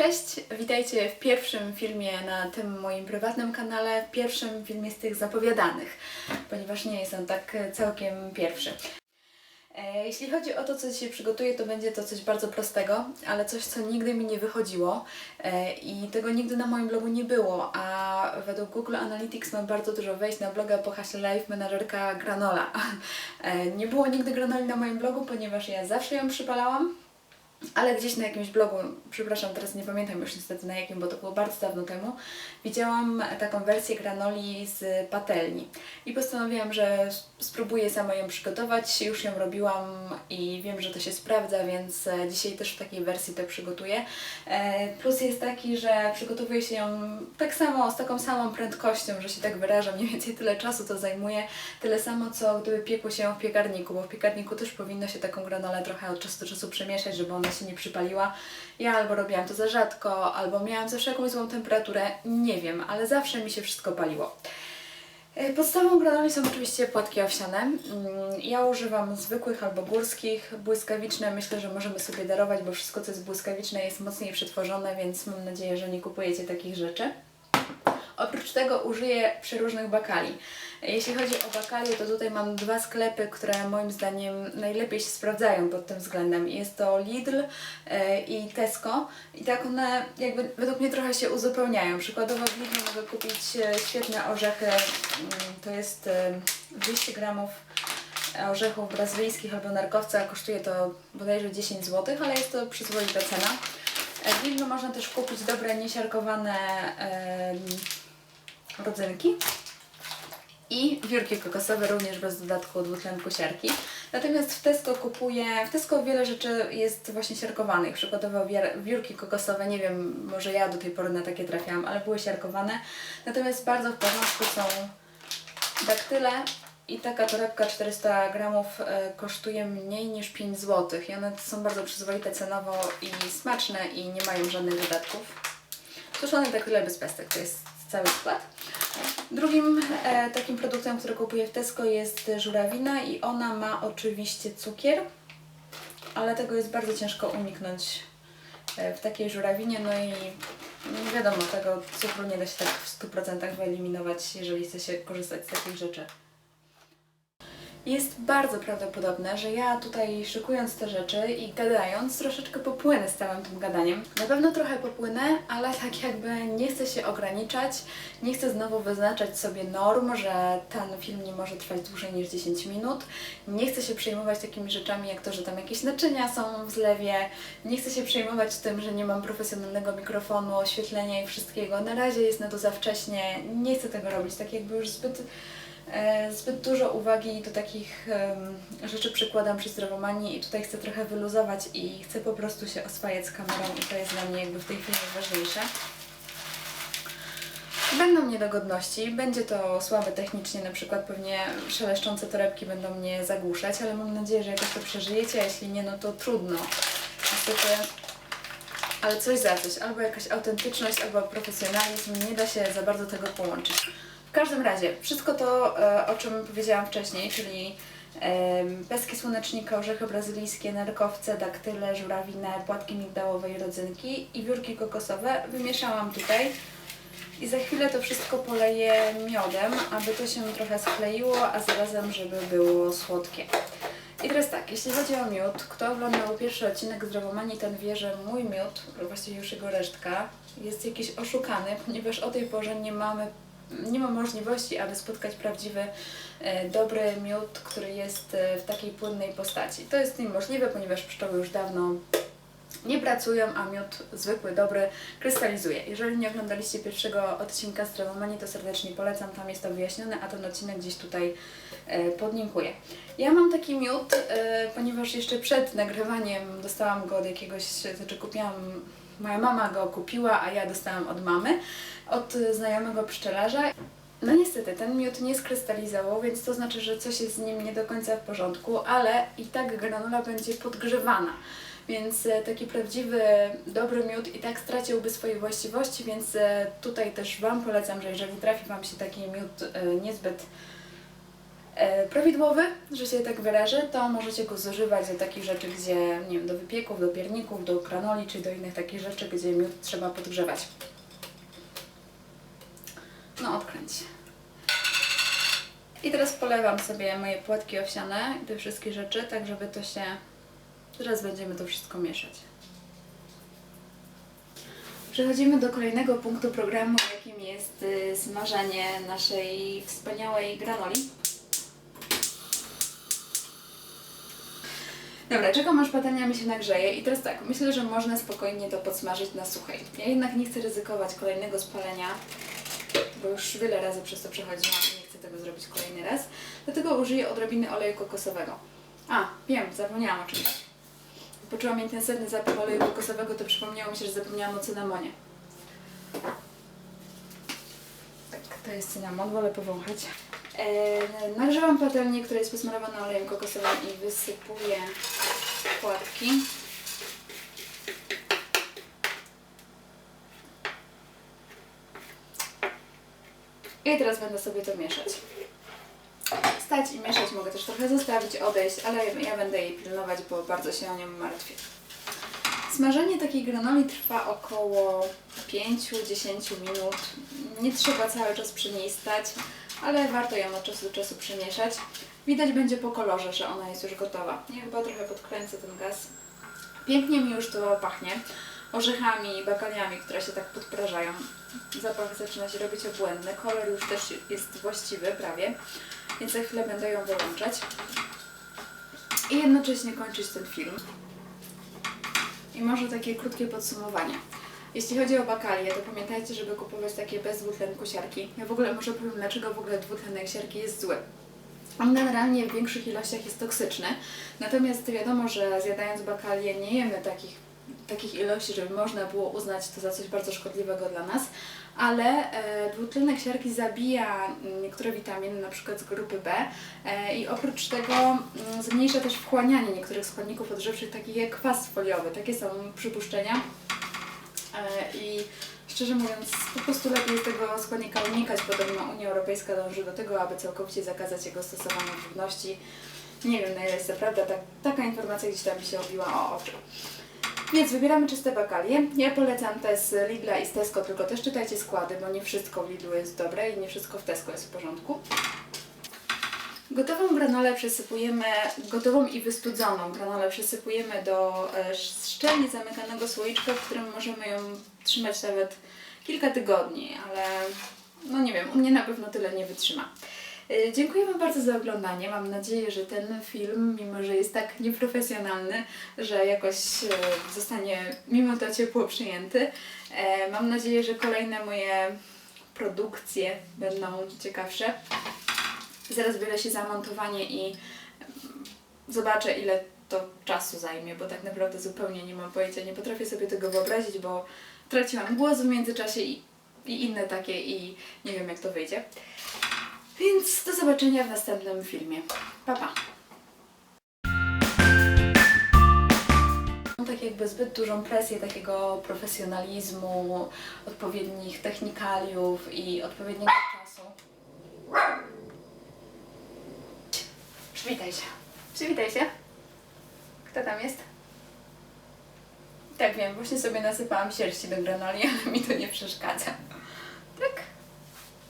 Cześć, witajcie w pierwszym filmie na tym moim prywatnym kanale, w pierwszym filmie z tych zapowiadanych, ponieważ nie jest on tak całkiem pierwszy. E, Jeśli chodzi o to, co dzisiaj przygotuję, to będzie to coś bardzo prostego, ale coś, co nigdy mi nie wychodziło e, i tego nigdy na moim blogu nie było, a według Google Analytics mam bardzo dużo wejść na bloga po haśle Live Menadżerka Granola. E, Nie było nigdy granoli na moim blogu, ponieważ ja zawsze ją przypalałam, ale gdzieś na jakimś blogu, przepraszam, teraz nie pamiętam już niestety na jakim, bo to było bardzo dawno temu, widziałam taką wersję granoli z patelni i postanowiłam, że spróbuję sama ją przygotować. Już ją robiłam i wiem, że to się sprawdza, więc e, dzisiaj też w takiej wersji to przygotuję. E, Plus jest taki, że przygotowuje się ją tak samo, z taką samą prędkością, że się tak wyrażam, mniej więcej tyle czasu to zajmuje, tyle samo co gdyby piekło się w piekarniku, bo w piekarniku też powinno się taką granolę trochę od czasu do czasu przemieszać, żeby ona się nie przypaliła. Ja albo robiłam to za rzadko, albo miałam zawsze jakąś złą temperaturę, nie wiem, ale zawsze mi się wszystko paliło. E, Podstawą granoli są oczywiście płatki owsiane. Mm, Ja używam zwykłych albo górskich. Błyskawiczne myślę, że możemy sobie darować, bo wszystko co jest błyskawiczne jest mocniej przetworzone, więc mam nadzieję, że nie kupujecie takich rzeczy. Oprócz tego użyję przeróżnych bakali. Jeśli chodzi o bakalie, to tutaj mam dwa sklepy, które moim zdaniem najlepiej się sprawdzają pod tym względem. Jest to Lidl e, i Tesco i tak one jakby według mnie trochę się uzupełniają. Przykładowo w Lidlu mogę kupić e, świetne orzechy, mm, to jest e, 200 gramów orzechów brazylijskich albo narkowca, kosztuje to bodajże 10 zł, ale jest to przyzwoita cena. E, W Lidlu można też kupić dobre, niesiarkowane rodzynki i wiórki kokosowe również bez dodatku dwutlenku siarki. Natomiast w Tesco kupuję, w Tesco wiele rzeczy jest właśnie siarkowanych. Przykładowo wiórki kokosowe, nie wiem, może ja do tej pory na takie trafiałam, ale były siarkowane. Natomiast bardzo w porządku są daktyle i taka torebka 400 gramów e, kosztuje mniej niż 5 zł. I one są bardzo przyzwoite cenowo i smaczne i nie mają żadnych dodatków. Suszone daktyle bez pestek, to jest cały skład. Drugim e, takim produktem, który kupuję w Tesco jest żurawina i ona ma oczywiście cukier, ale tego jest bardzo ciężko uniknąć e, w takiej żurawinie, no i wiadomo, tego cukru nie da się tak w 100% wyeliminować, jeżeli chce się korzystać z takich rzeczy. Jest bardzo prawdopodobne, że ja tutaj szykując te rzeczy i gadając, troszeczkę popłynę z całym tym gadaniem. Na pewno trochę popłynę, ale tak jakby nie chcę się ograniczać, nie chcę znowu wyznaczać sobie norm, że ten film nie może trwać dłużej niż 10 minut. Nie chcę się przejmować takimi rzeczami jak to, że tam jakieś naczynia są w zlewie. Nie chcę się przejmować tym, że nie mam profesjonalnego mikrofonu, oświetlenia i wszystkiego. Na razie jest na to za wcześnie. Nie chcę tego robić, tak jakby już zbyt Zbyt dużo uwagi do takich rzeczy przykładam przy zdrowomanii i tutaj chcę trochę wyluzować i chcę po prostu się oswajać z kamerą i to jest dla mnie jakby w tej chwili najważniejsze. Będą niedogodności, będzie to słabe technicznie, na przykład pewnie szeleszczące torebki będą mnie zagłuszać, ale mam nadzieję, że jakoś to przeżyjecie, a jeśli nie, no to trudno. Niestety ale coś za coś, albo jakaś autentyczność, albo profesjonalizm, nie da się za bardzo tego połączyć. W każdym razie, wszystko to, e, o czym powiedziałam wcześniej, czyli peski słonecznika, orzechy brazylijskie, nerkowce, daktyle, żurawinę, płatki migdałowe i rodzynki i wiórki kokosowe wymieszałam tutaj i za chwilę to wszystko poleję miodem, aby to się trochę skleiło, a zarazem, żeby było słodkie. I teraz tak, jeśli chodzi o miód, kto oglądał pierwszy odcinek Zdrowomanii, ten wie, że mój miód, właściwie już jego resztka, jest jakiś oszukany, ponieważ o tej porze nie mamy, nie ma możliwości, aby spotkać prawdziwy, e, dobry miód, który jest e, w takiej płynnej postaci. To jest niemożliwe, ponieważ pszczoły już dawno nie pracują, a miód zwykły, dobry krystalizuje. Jeżeli nie oglądaliście pierwszego odcinka Zdrowomanii, to serdecznie polecam, tam jest to wyjaśnione, a ten odcinek gdzieś tutaj e, podlinkuję. Ja mam taki miód, ponieważ jeszcze przed nagrywaniem dostałam go od jakiegoś, znaczy kupiłam, moja mama go kupiła, a ja dostałam od mamy, od znajomego pszczelarza. No niestety, ten miód nie skrystalizował, więc to znaczy, że coś jest z nim nie do końca w porządku, ale i tak granola będzie podgrzewana. Więc e, taki prawdziwy, dobry miód i tak straciłby swoje właściwości, więc e, tutaj też Wam polecam, że jeżeli trafi Wam się taki miód e, niezbyt prawidłowy, że się tak wyrażę, to możecie go zużywać do takich rzeczy, gdzie, nie wiem, do wypieków, do pierników, do granoli, czy do innych takich rzeczy, gdzie miód trzeba podgrzewać. No, odkręć. I teraz polewam sobie moje płatki owsiane i te wszystkie rzeczy, tak żeby to się... Teraz będziemy to wszystko mieszać. Przechodzimy do kolejnego punktu programu, jakim jest y, smażenie naszej wspaniałej granoli. Dobra, czekam aż patelnia mi się nagrzeje i teraz tak, myślę, że można spokojnie to podsmażyć na suchej. Ja jednak nie chcę ryzykować kolejnego spalenia, bo już wiele razy przez to przechodziłam i nie chcę tego zrobić kolejny raz. Dlatego użyję odrobiny oleju kokosowego. A, wiem, zapomniałam o czymś. Poczułam intensywny zapach oleju kokosowego, to przypomniało mi się, że zapomniałam o cynamonie. Tak, to jest cynamon, wolę powąchać. E, nagrzewam patelnię, która jest posmarowana olejem kokosowym i wysypuję płatki. I teraz będę sobie to mieszać. Stać i mieszać mogę też trochę zostawić, odejść, ale ja będę jej pilnować, bo bardzo się o nią martwię. Smażenie takiej granoli trwa około 5-10 minut. Nie trzeba cały czas przy niej stać, ale warto ją od czasu do czasu przemieszać. Widać będzie po kolorze, że ona jest już gotowa. Ja chyba trochę podkręcę ten gaz. Pięknie mi już to pachnie. Orzechami i bakaliami, które się tak podprażają. Zapach zaczyna się robić obłędny. Kolor już też jest właściwy prawie, więc za chwilę będę ją wyłączać. I jednocześnie kończyć ten film. I może takie krótkie podsumowanie. Jeśli chodzi o bakalie, to pamiętajcie, żeby kupować takie bez dwutlenku siarki. Ja w ogóle może powiem, dlaczego w ogóle dwutlenek siarki jest zły. On generalnie w większych ilościach jest toksyczny, natomiast wiadomo, że zjadając bakalie nie jemy takich, takich ilości, żeby można było uznać to za coś bardzo szkodliwego dla nas, ale e, dwutlenek siarki zabija niektóre witaminy, na przykład z grupy B e, i oprócz tego mm, zmniejsza też wchłanianie niektórych składników odżywczych, takich jak kwas foliowy. Takie są przypuszczenia. E, I szczerze mówiąc, po prostu lepiej tego składnika unikać. Podobno Unia Europejska dąży do tego, aby całkowicie zakazać jego stosowania w żywności. Nie wiem na ile jest to prawda, tak, taka informacja gdzieś tam się obiła o oczy. Więc wybieramy czyste bakalie. Ja polecam te z Lidla i z Tesco, tylko też czytajcie składy, bo nie wszystko w Lidlu jest dobre i nie wszystko w Tesco jest w porządku. Gotową granolę przesypujemy, gotową i wystudzoną granolę przesypujemy do e, szczelnie zamykanego słoiczka, w którym możemy ją trzymać nawet kilka tygodni, ale no nie wiem, u mnie na pewno tyle nie wytrzyma. E, Dziękuję Wam bardzo za oglądanie. Mam nadzieję, że ten film, mimo że jest tak nieprofesjonalny, że jakoś e, zostanie mimo to ciepło przyjęty. E, Mam nadzieję, że kolejne moje produkcje będą ciekawsze. Zaraz biorę się za montowanie i zobaczę, ile to czasu zajmie, bo tak naprawdę zupełnie nie mam pojęcia, nie potrafię sobie tego wyobrazić, bo traciłam głos w międzyczasie i, i inne takie i nie wiem jak to wyjdzie. Więc do zobaczenia w następnym filmie. Pa, pa! Mam tak jakby zbyt dużą presję takiego profesjonalizmu, odpowiednich technikaliów i odpowiedniego czasu. Przywitaj się. Przywitaj się. Kto tam jest? Tak wiem, właśnie sobie nasypałam sierści do granoli, ale mi to nie przeszkadza.